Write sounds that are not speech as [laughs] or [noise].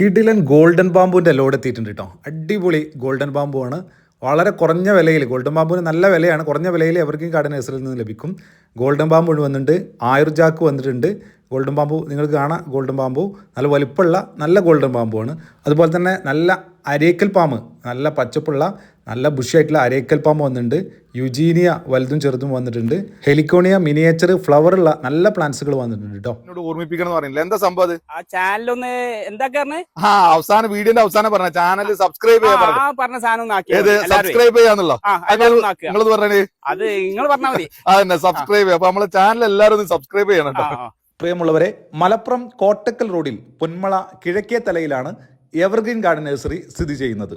കിഡിലൻ golden ബാമ്പുവിന്റെ load എത്തിയിട്ടുണ്ട് കേട്ടോ. അടിപൊളി ഗോൾഡൻ ബാമ്പു ആണ് വളരെ കുറഞ്ഞ വിലയിൽ ഗോൾഡൻ ബാമ്പുവിന് നല്ല വിലയാണ്. കുറഞ്ഞ വിലയിൽ എവർക്കും കാർഡ് നഴ്സറിയിൽ നിന്ന് ലഭിക്കും. ഗോൾഡൻ ബാമ്പു വന്നിട്ടുണ്ട്. ആയുർ ജാക്ക് വന്നിട്ടുണ്ട്. ഗോൾഡൻ ബാമ്പു നിങ്ങൾക്ക് കാണാം. ഗോൾഡൻ ബാമ്പു നല്ല വലിപ്പമുള്ള നല്ല ഗോൾഡൻ ബാമ്പു ആണ് അതുപോലെ തന്നെ നല്ല അരേക്കൽ പാമ്പ് നല്ല പച്ചപ്പുള്ള നല്ല ബുഷായിട്ടുള്ള അരേക്കൽ പാമ്പ് വന്നിട്ടുണ്ട്. യുജീനിയ വലുതും ചെറുതും വന്നിട്ടുണ്ട്. ഹെലിക്കോണിയ മിനിയേച്ചർ ഫ്ലവർ ഉള്ള നല്ല പ്ലാന്റ്സുകൾ വന്നിട്ടുണ്ട് കേട്ടോ എന്നോട് ഓർമ്മിപ്പിക്കണം എന്ന് പറയുന്നില്ല. എന്താ സംഭവം അത്? ആ ചാനലൊന്ന് എന്താ ആ അവസാനം വീഡിയോന്റെ അവസാനം പറഞ്ഞ ചാനൽ സബ്സ്ക്രൈബ് ചെയ്യാൻ പറഞ്ഞു ആ പറഞ്ഞ സാധനം സബ്സ്ക്രൈബ് ചെയ്യാന്നുള്ളോ? നിങ്ങളത് പറഞ്ഞേ അത് നിങ്ങൾ പറഞ്ഞാ മതി. [laughs] അതന്നെ സബ്സ്ക്രൈബ് ചെയ്യാം. അപ്പൊ നമ്മളെ ചാനൽ എല്ലാവരും ഒന്ന് സബ്സ്ക്രൈബ് ചെയ്യണം കേട്ടോ പ്രിയമുള്ളവരെ മലപ്പുറം കോട്ടക്കൽ റോഡിൽ പൊന്മള കിഴക്കേ തലയിലാണ് എവർഗ്രീൻ ഗാർഡൻ നഴ്സറി സ്ഥിതി ചെയ്യുന്നത്.